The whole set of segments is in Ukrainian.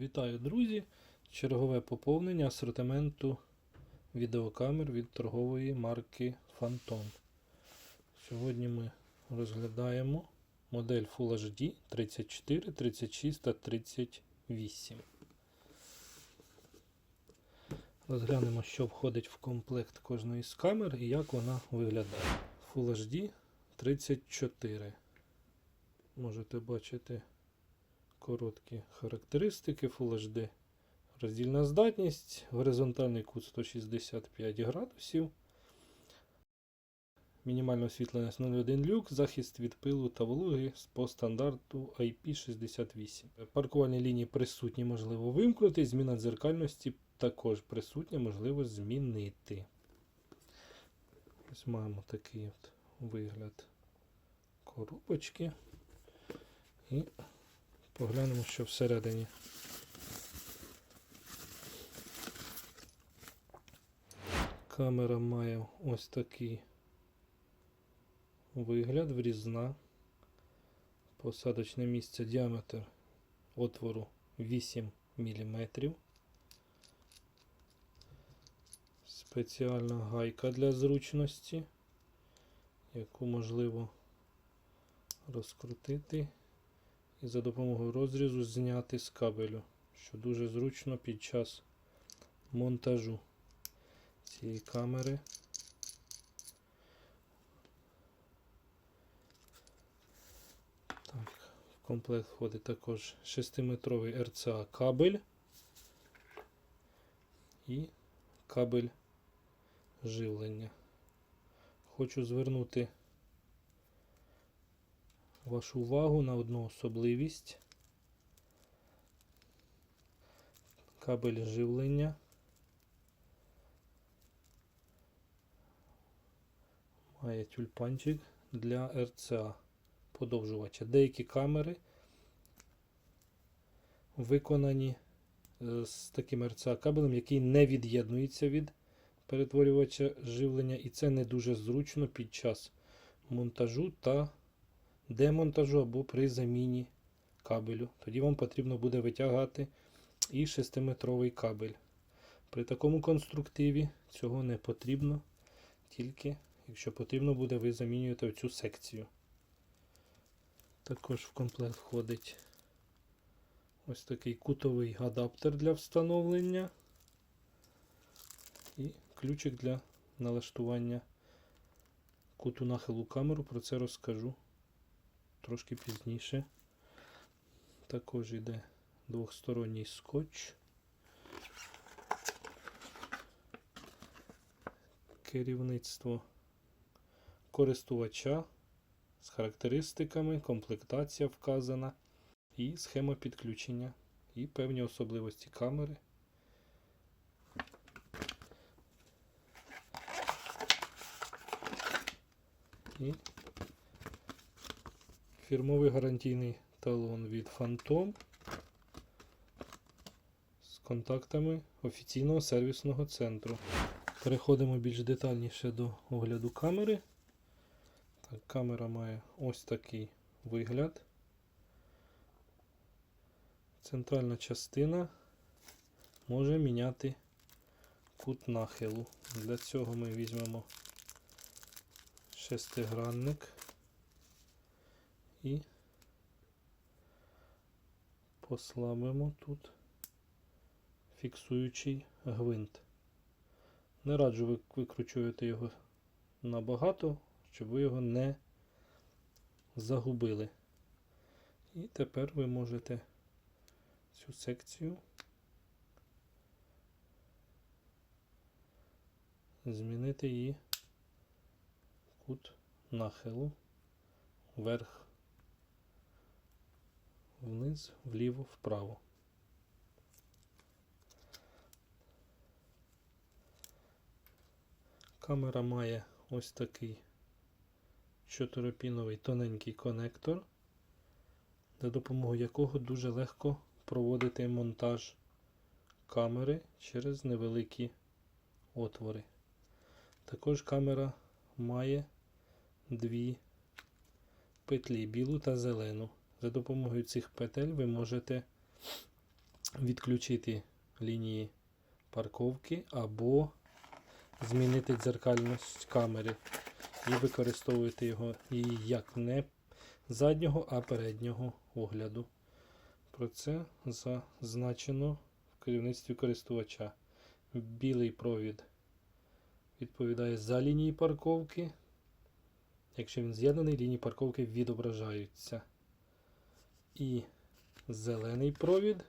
Вітаю, друзі! Чергове поповнення асортименту відеокамер від торгової марки Phantom. Сьогодні ми розглядаємо модель Full HD 34, 36 та 38. Розглянемо, що входить в комплект кожної з камер і як вона виглядає. Full HD 34. Можете бачити короткі характеристики Full HD. Роздільна здатність, горизонтальний кут 165 градусів, мінімальна освітленість 0,1 люк, захист від пилу та вологи по стандарту IP68. Паркувальні лінії присутні, можливо вимкнути, зміна дзеркальності також присутня, можливо змінити. Ось маємо такий от вигляд коробочки. І Поглянемо, що всередині. Камера має ось такий вигляд, врізна. Посадочне місце діаметр отвору 8 мм. Спеціальна гайка для зручності, яку можливо розкрутити і за допомогою розрізу зняти з кабелю, що дуже зручно під час монтажу цієї камери. Так, в комплект входить також 6-метровий RCA кабель і кабель живлення. Хочу звернути вашу увагу на одну особливість. Кабель живлення. Має тюльпанчик для RCA подовжувача. Деякі камери виконані е, з таким RCA кабелем, який не від'єднується від перетворювача живлення, і це не дуже зручно під час монтажу та демонтажу або при заміні кабелю. Тоді вам потрібно буде витягати і 6-метровий кабель. При такому конструктиві цього не потрібно, тільки якщо потрібно буде, ви замінюєте цю секцію. Також в комплект входить ось такий кутовий адаптер для встановлення і ключик для налаштування куту нахилу камеру. Про це розкажу трошки пізніше. Також йде двохсторонній скотч. Керівництво користувача з характеристиками, комплектація вказана, і схема підключення, і певні особливості камери. І Фірмовий гарантійний талон від Phantom з контактами офіційного сервісного центру. Переходимо більш детальніше до огляду камери. Так, Камера має ось такий вигляд. Центральна частина може міняти кут нахилу. Для цього ми візьмемо шестигранник і послабимо тут фіксуючий гвинт. Не раджу викручувати його набагато, щоб ви його не загубили. І тепер ви можете цю секцію змінити її кут нахилу вверх вниз, вліво, вправо. Камера має ось такий чотиропіновий тоненький конектор, за допомогою якого дуже легко проводити монтаж камери через невеликі отвори. Також камера має дві петлі білу та зелену. За допомогою цих петель ви можете відключити лінії парковки або змінити дзеркальність камери і використовувати його і як не заднього, а переднього огляду. Про це зазначено в керівництві користувача. Білий провід відповідає за лінії парковки. Якщо він з'єднаний, лінії парковки відображаються. І зелений провід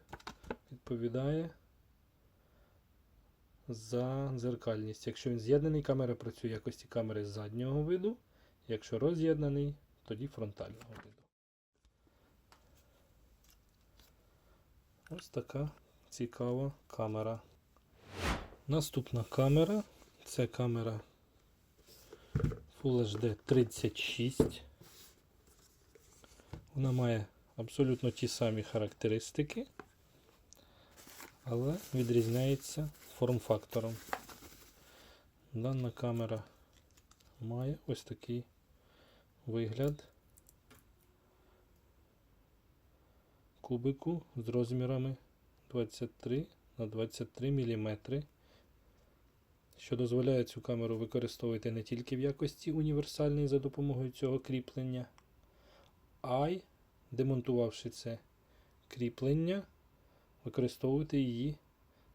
відповідає за дзеркальність. Якщо він з'єднаний, камера працює в якості камери заднього виду. Якщо роз'єднаний, тоді фронтального виду. Ось така цікава камера. Наступна камера це камера Full HD 36. Вона має абсолютно ті самі характеристики, але відрізняється форм-фактором. Дана камера має ось такий вигляд кубику з розмірами 23 на 23 мм, що дозволяє цю камеру використовувати не тільки в якості універсальної за допомогою цього кріплення, а й демонтувавши це кріплення, використовувати її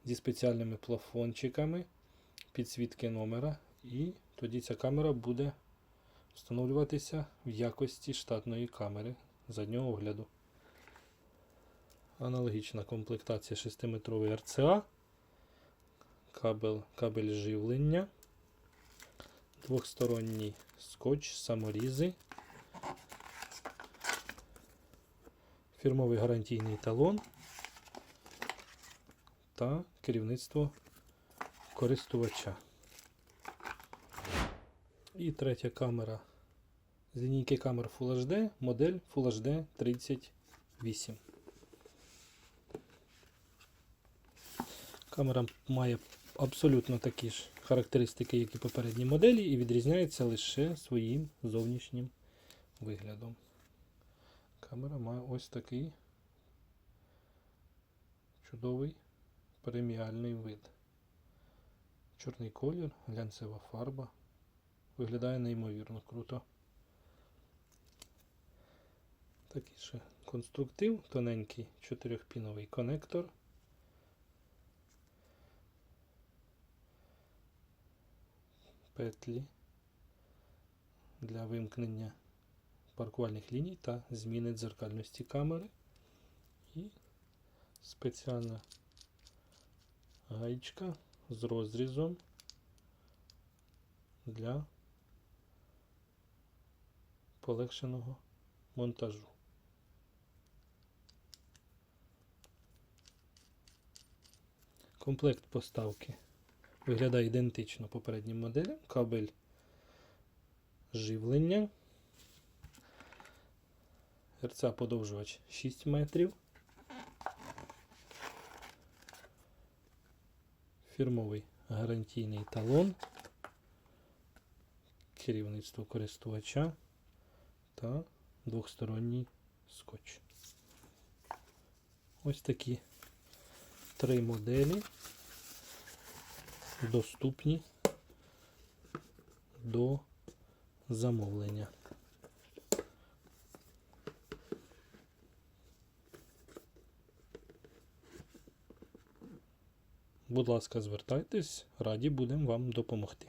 зі спеціальними плафончиками підсвітки номера, і тоді ця камера буде встановлюватися в якості штатної камери заднього огляду. Аналогічна комплектація 6-метровий RCA, кабель, кабель живлення, двохсторонній скотч, саморізи, фірмовий гарантійний талон та керівництво користувача. І третя камера з лінійки камер Full HD, модель Full HD 38. Камера має абсолютно такі ж характеристики, як і попередні моделі, і відрізняється лише своїм зовнішнім виглядом. Камера має ось такий чудовий преміальний вид. Чорний колір, глянцева фарба. Виглядає неймовірно круто. Такий ще конструктив, тоненький чотирьохпіновий конектор. Петлі для вимкнення паркувальних ліній та зміни дзеркальності камери. І спеціальна гаєчка з розрізом для полегшеного монтажу. Комплект поставки виглядає ідентично попереднім моделям. Кабель живлення. РЦА подовжувач 6 метрів. Фірмовий гарантійний талон, керівництво користувача та двохсторонній скотч. Ось такі три моделі доступні до замовлення. Будь ласка, звертайтесь, раді будемо вам допомогти.